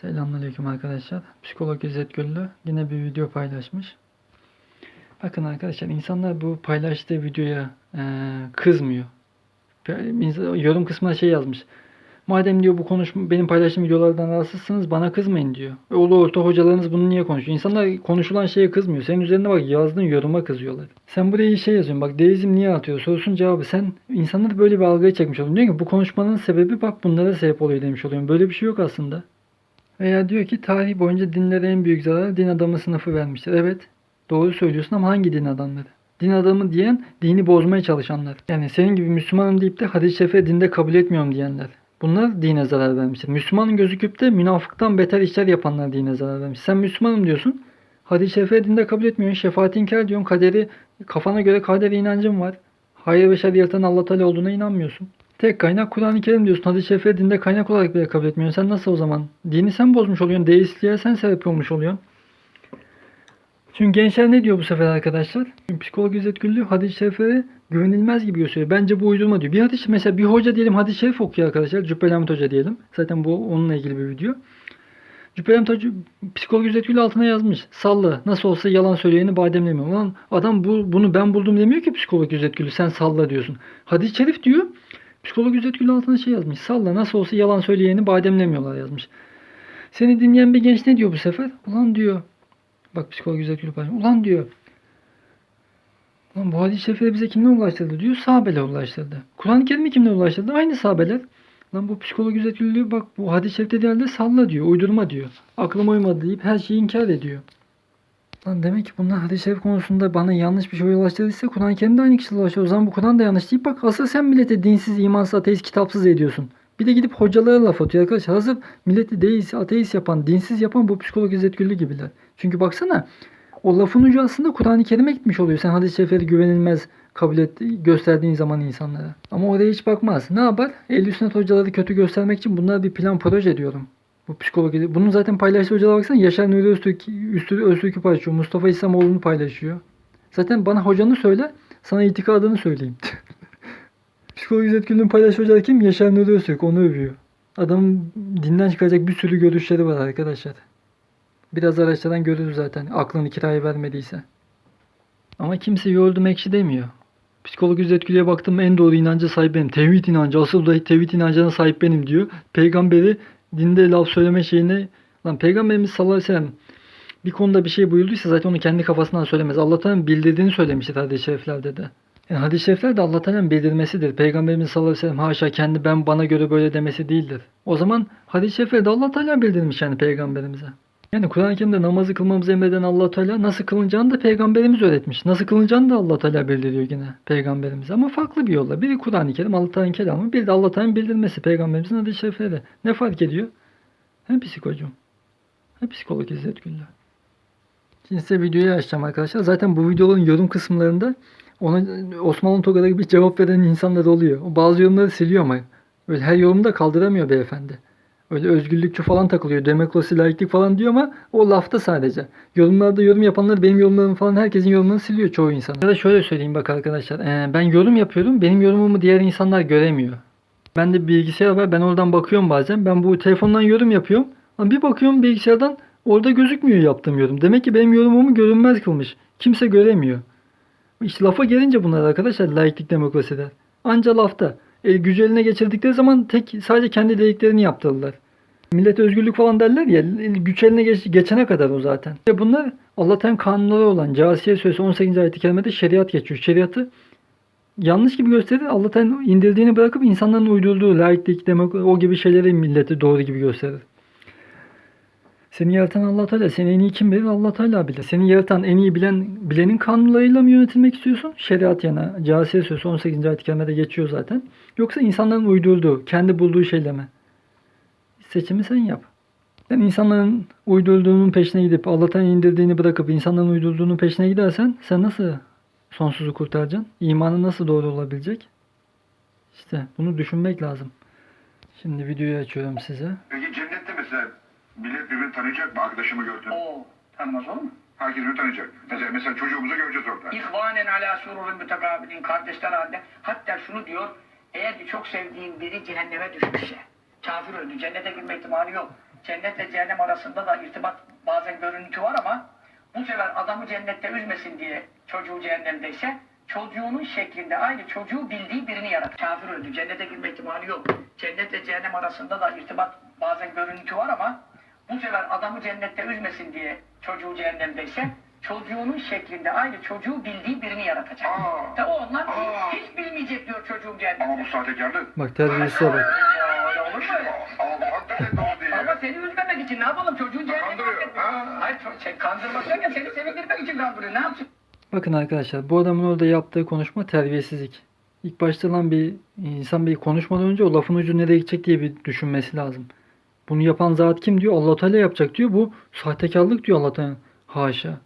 Selamünaleyküm arkadaşlar. Psikolog İzzet Güllü yine bir video paylaşmış. Bakın arkadaşlar insanlar bu paylaştığı videoya eee, kızmıyor. Yorum kısmına şey yazmış. Madem diyor bu konuşma benim paylaştığım videolardan rahatsızsınız bana kızmayın diyor. E, Ulu orta hocalarınız bunu niye konuşuyor? İnsanlar konuşulan şeye kızmıyor. Senin üzerine bak yazdığın yoruma kızıyorlar. Sen buraya şey yazıyorsun bak deizm niye atıyor? Sorusun cevabı sen insanları böyle bir algıya çekmiş oluyorsun. Diyor ki bu konuşmanın sebebi bak bunlara sebep oluyor demiş oluyorsun. Böyle bir şey yok aslında. Veya diyor ki tarih boyunca dinlere en büyük zararı din adamı sınıfı vermiştir. Evet doğru söylüyorsun ama hangi din adamları? Din adamı diyen dini bozmaya çalışanlar. Yani senin gibi Müslümanım deyip de hadis-i şerife dinde kabul etmiyorum diyenler. Bunlar dine zarar vermiştir. Müslümanın gözüküp de münafıktan beter işler yapanlar dine zarar vermiş. Sen Müslümanım diyorsun. Hadis-i şerife dinde kabul etmiyorsun. Şefaati inkar diyorsun. Kaderi, kafana göre kaderi inancın var. Hayır ve şer yaratan Allah Teala olduğuna inanmıyorsun. Tek kaynak Kur'an-ı Kerim diyorsun. Hadis-i şerife dinde kaynak olarak bile kabul etmiyorsun. Sen nasıl o zaman? Dini sen bozmuş oluyorsun. Deistliğe sen sebep olmuş oluyorsun. Çünkü gençler ne diyor bu sefer arkadaşlar? Çünkü psikolog İzzet Güllü hadis-i şeriflere güvenilmez gibi gösteriyor. Bence bu uydurma diyor. Bir hadis mesela bir hoca diyelim hadis-i şerif okuyor arkadaşlar. Cübbeli Ahmet Hoca diyelim. Zaten bu onunla ilgili bir video. Cübbeli Ahmet Hoca psikolog İzzet Güllü altına yazmış. Salla nasıl olsa yalan söyleyeni bademlemiyor. Ulan adam bu, bunu ben buldum demiyor ki psikolog İzzet Güllü. Sen salla diyorsun. Hadis-i şerif diyor. Psikolog İzzet Güllü altına şey yazmış. Salla nasıl olsa yalan söyleyeni bademlemiyorlar yazmış. Seni dinleyen bir genç ne diyor bu sefer? Ulan diyor. Bak psikolog İzzet Güllü paylaşmış. Ulan diyor. Ulan bu hadis-i şerifleri bize kimle ulaştırdı diyor. Sahabeler ulaştırdı. Kur'an-ı Kerim'i kimle ulaştırdı? Aynı sahabeler. Lan bu psikolog İzzet Güllü diyor. Bak bu hadis-i şerifte değerli salla diyor. Uydurma diyor. Aklıma uymadı deyip her şeyi inkar ediyor. Lan demek ki bunlar hadis-i şerif konusunda bana yanlış bir şey ulaştırdıysa Kur'an-ı Kerim de aynı kişiyle ulaşıyor. O zaman bu Kur'an da yanlış deyip bak asıl sen millete dinsiz, imansız, ateist, kitapsız ediyorsun. Bir de gidip hocalara laf atıyor arkadaşlar. Hazır milleti deist, ateist yapan, dinsiz yapan bu psikolog İzzet gibiler. Çünkü baksana o lafın ucu aslında Kur'an-ı Kerim'e gitmiş oluyor. Sen hadis-i şerifleri güvenilmez kabul et, gösterdiğin zaman insanlara. Ama oraya hiç bakmaz. Ne yapar? Sünnet hocaları kötü göstermek için bunlar bir plan proje diyorum. Bu psikolog. Bunun zaten paylaştığı hocalara baksana. Yaşar Nuri Öztürk, Üstü Öztürk'ü paylaşıyor. Mustafa İslamoğlu'nu paylaşıyor. Zaten bana hocanı söyle. Sana itikadını söyleyeyim. psikolog İzzet Gül'ün paylaştığı hocalar kim? Yaşar Nuri Öztürk. Onu övüyor. Adamın dinden çıkacak bir sürü görüşleri var arkadaşlar. Biraz araştıran görür zaten. Aklını kiraya vermediyse. Ama kimse yoruldum ekşi demiyor. Psikolog İzzet Gül'e baktım en doğru inanca sahip benim. Tevhid inancı. Asıl tevhid inancına sahip benim diyor. Peygamberi dinde laf söyleme şeyine lan peygamberimiz sallallahu aleyhi ve sellem bir konuda bir şey buyurduysa zaten onu kendi kafasından söylemez. Allah Teala'nın bildirdiğini söylemiştir hadis-i şeriflerde de. Yani hadis-i şerifler de Allah Teala'nın bildirmesidir. Peygamberimiz sallallahu aleyhi ve sellem haşa kendi ben bana göre böyle demesi değildir. O zaman hadis-i şerifleri de Allah Teala bildirmiş yani peygamberimize. Yani Kur'an-ı Kerim'de namazı kılmamızı emreden Allah Teala nasıl kılınacağını da peygamberimiz öğretmiş. Nasıl kılınacağını da Allah Teala bildiriyor yine peygamberimiz ama farklı bir yolla. Biri Kur'an-ı Kerim, Allah Teala'nın kelamı, bir de Allah Teala'nın bildirmesi peygamberimizin hadis-i şerifleri. Ne fark ediyor? Hem psikocum. Hem psikolog İzzet Güllü. Şimdi size videoyu açacağım arkadaşlar. Zaten bu videoların yorum kısımlarında ona Osmanlı Toga'da gibi cevap veren insanlar oluyor. O bazı yorumları siliyor ama öyle her yorumu da kaldıramıyor beyefendi. Öyle özgürlükçü falan takılıyor. Demokrasi, laiklik falan diyor ama o lafta sadece. Yorumlarda yorum yapanlar benim yorumlarımı falan herkesin yorumlarını siliyor çoğu insan. Ya da şöyle söyleyeyim bak arkadaşlar. Ee, ben yorum yapıyorum. Benim yorumumu diğer insanlar göremiyor. Ben de bilgisayar var. Ben oradan bakıyorum bazen. Ben bu telefondan yorum yapıyorum. Ama bir bakıyorum bilgisayardan orada gözükmüyor yaptığım yorum. Demek ki benim yorumumu görünmez kılmış. Kimse göremiyor. İşte lafa gelince bunlar arkadaşlar laiklik demokrasiler. Anca lafta. E, geçirdikleri zaman tek sadece kendi dediklerini yaptırırlar. Millet özgürlük falan derler ya güç eline geç- geçene kadar o zaten. İşte bunlar Allah'tan kanunları olan Casiye Suresi 18. ayet-i kerimede şeriat geçiyor. Şeriatı yanlış gibi gösterir. Allah'tan indirdiğini bırakıp insanların uydurduğu laiklik, demokrasi o gibi şeyleri milleti doğru gibi gösterir. Seni yaratan Allah Teala, seni en iyi kim bilir? Allah Teala bilir. Seni yaratan en iyi bilen bilenin kanunlarıyla mı yönetilmek istiyorsun? Şeriat yana, Casiye Suresi 18. ayet-i geçiyor zaten. Yoksa insanların uydurduğu, kendi bulduğu şeyle mi? Seçimi sen yap. Sen insanların uydurduğunun peşine gidip Allah'tan indirdiğini bırakıp insanların uydurduğunun peşine gidersen sen nasıl sonsuzu kurtaracaksın? İmanın nasıl doğru olabilecek? İşte bunu düşünmek lazım. Şimdi videoyu açıyorum size. Peki cennette mesela millet birbirini tanıyacak mı? Arkadaşımı gördüm. O tanımaz olur mu? Herkes birbirini tanıyacak. Mesela, mesela çocuğumuzu göreceğiz orada. İhvanen ala sururun mütekabilin kardeşler halinde. Hatta şunu diyor. Eğer ki çok sevdiğin biri cehenneme düşmüşse, kafir öldü, cennete girme ihtimali yok. cennetle cehennem arasında da irtibat bazen görüntü var ama bu sefer adamı cennette üzmesin diye çocuğu cehennemdeyse çocuğunun şeklinde aynı çocuğu bildiği birini yarat. Kafir öldü. Cennete girme ihtimali yok. Cennetle cehennem arasında da irtibat bazen görüntü var ama bu sefer adamı cennette üzmesin diye çocuğu cehennemdeyse çocuğunun şeklinde aynı çocuğu bildiği birini yaratacak. Aa. Ve o ondan Aa. hiç, hiç bilmeyecek diyor çocuğum Ama cehennemde. bu sahtekarlık. Bak terbiyesize bak. Ya, öyle olur mu öyle? Ama bu hakikaten doğru değil. Ama seni üzmemek için ne yapalım? Çocuğun Kandırıyor. Ha. Hayır, şey, kandırmak derken seni sevindirmek için kandırıyor. Ne yapsın? Bakın arkadaşlar bu adamın orada yaptığı konuşma terbiyesizlik. İlk başta lan bir insan bir konuşmadan önce o lafın ucu nereye gidecek diye bir düşünmesi lazım. Bunu yapan zat kim diyor? Allah Teala yapacak diyor. Bu sahtekarlık diyor Allah Teala. Haşa.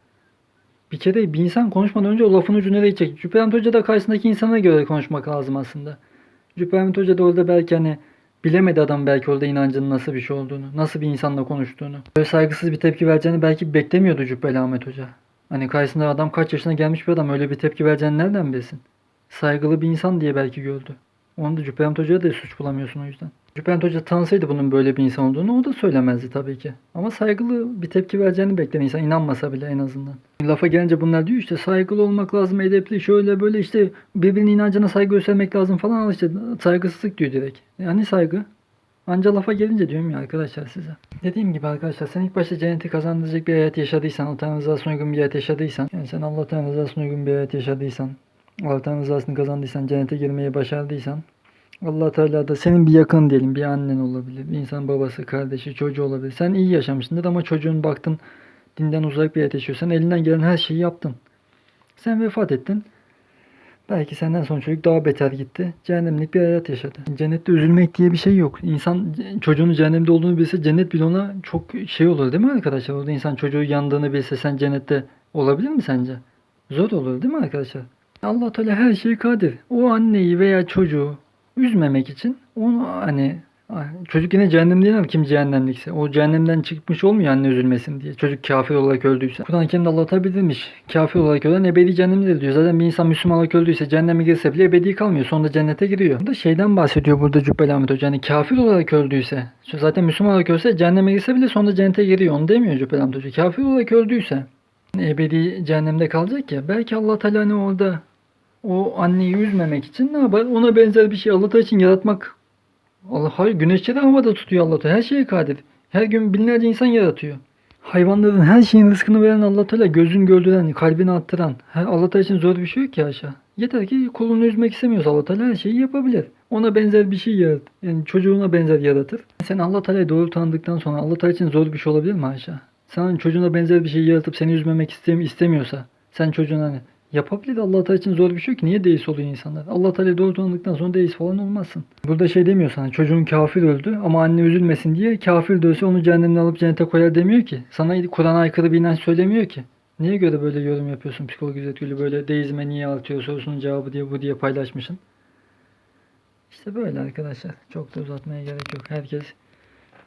Bir kere bir insan konuşmadan önce o lafın ucu nereye gidecek? Cübbelent Hoca da karşısındaki insana göre konuşmak lazım aslında. Cübbelent Hoca da orada belki hani bilemedi adam belki orada inancının nasıl bir şey olduğunu, nasıl bir insanla konuştuğunu. Böyle saygısız bir tepki vereceğini belki beklemiyordu Cübbeli Hoca. Hani karşısında adam kaç yaşına gelmiş bir adam öyle bir tepki vereceğini nereden bilsin? Saygılı bir insan diye belki gördü. Onu da Cübbelent Hoca'ya da suç bulamıyorsun o yüzden. Cübbelent Hoca tanısaydı bunun böyle bir insan olduğunu o da söylemezdi tabii ki. Ama saygılı bir tepki vereceğini bekler insan inanmasa bile en azından. Lafa gelince bunlar diyor işte saygılı olmak lazım, edepli, şöyle böyle işte birbirinin inancına saygı göstermek lazım falan al işte saygısızlık diyor direkt. Yani saygı. Anca lafa gelince diyorum ya arkadaşlar size. Dediğim gibi arkadaşlar sen ilk başta cenneti kazandıracak bir hayat yaşadıysan, Allah'ın rızasına uygun bir hayat yaşadıysan, yani sen Allah'ın rızasına uygun bir hayat yaşadıysan, Allah'ın rızasını kazandıysan, cennete girmeyi başardıysan, Allah Teala da senin bir yakın diyelim, bir annen olabilir, bir insan babası, kardeşi, çocuğu olabilir. Sen iyi yaşamışsındır ama çocuğun baktın dinden uzak bir hayat yaşıyor. Sen elinden gelen her şeyi yaptın. Sen vefat ettin. Belki senden sonra çocuk daha beter gitti. Cehennemlik bir hayat yaşadı. Cennette üzülmek diye bir şey yok. İnsan çocuğunun cehennemde olduğunu bilse cennet bile ona çok şey olur değil mi arkadaşlar? Orada insan çocuğu yandığını bilse sen cennette olabilir mi sence? Zor olur değil mi arkadaşlar? Allah Teala her şeyi kadir. O anneyi veya çocuğu üzmemek için onu hani çocuk yine cehennem değil kim cehennemlikse. O cehennemden çıkmış olmuyor anne üzülmesin diye. Çocuk kafir olarak öldüyse. Kur'an-ı Kerim'de Allah Teala bildirmiş. Kafir olarak ölen ebedi cehennemdedir diyor. Zaten bir insan Müslüman olarak öldüyse cehenneme girse bile ebedi kalmıyor. Sonunda cennete giriyor. Burada şeyden bahsediyor burada Cübbeli Ahmet Hoca. Hani kafir olarak öldüyse. Zaten Müslüman olarak ölse cehenneme girse bile sonunda cennete giriyor. Onu demiyor Cübbeli Ahmet Hoca. Kafir olarak öldüyse. Ebedi cehennemde kalacak ya. Belki Allah Teala hani orada o anneyi üzmemek için ne yapar? Ona benzer bir şey Allah Teala için yaratmak Allah hayır güneşçi de havada tutuyor Allah Teala. Her şeye kadir. Her gün binlerce insan yaratıyor. Hayvanların her şeyin rızkını veren Allah Teala gözün gördüren, kalbini attıran. Allah için zor bir şey yok ki aşağı. Yeter ki kulunu üzmek istemiyorsa Allah Teala her şeyi yapabilir. Ona benzer bir şey yarat. Yani çocuğuna benzer yaratır. Sen Allah Teala'yı doğru tanıdıktan sonra Allah Teala için zor bir şey olabilir mi aşağı? Sen çocuğuna benzer bir şey yaratıp seni üzmemek istem istemiyorsa sen çocuğuna hani Yapabilir Allah Teala için zor bir şey yok ki. Niye deist oluyor insanlar? Allah Teala'yı doğru tanıdıktan sonra deist falan olmazsın. Burada şey demiyor sana çocuğun kafir öldü ama anne üzülmesin diye kafir de onu cehennemden alıp cennete koyar demiyor ki. Sana Kur'an'a aykırı bir inanç söylemiyor ki. Niye göre böyle yorum yapıyorsun psikoloji İzzet böyle deizme niye artıyor sorusunun cevabı diye bu diye paylaşmışsın. İşte böyle arkadaşlar. Çok da uzatmaya gerek yok. Herkes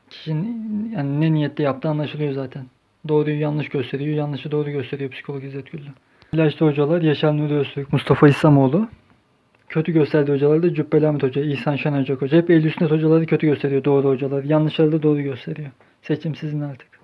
kişinin yani ne niyette yaptığı anlaşılıyor zaten. Doğruyu yanlış gösteriyor, yanlışı doğru gösteriyor psikoloji İzzet Güllü. İlaçlı hocalar Yaşar Nuri Öztürk, Mustafa İslamoğlu. Kötü gösterdiği hocalar da Cübbeli Ahmet Hoca, İhsan Şen Hoca. Hep Eylül Sünnet hocaları kötü gösteriyor doğru hocalar. Yanlışları da doğru gösteriyor. Seçim sizin artık.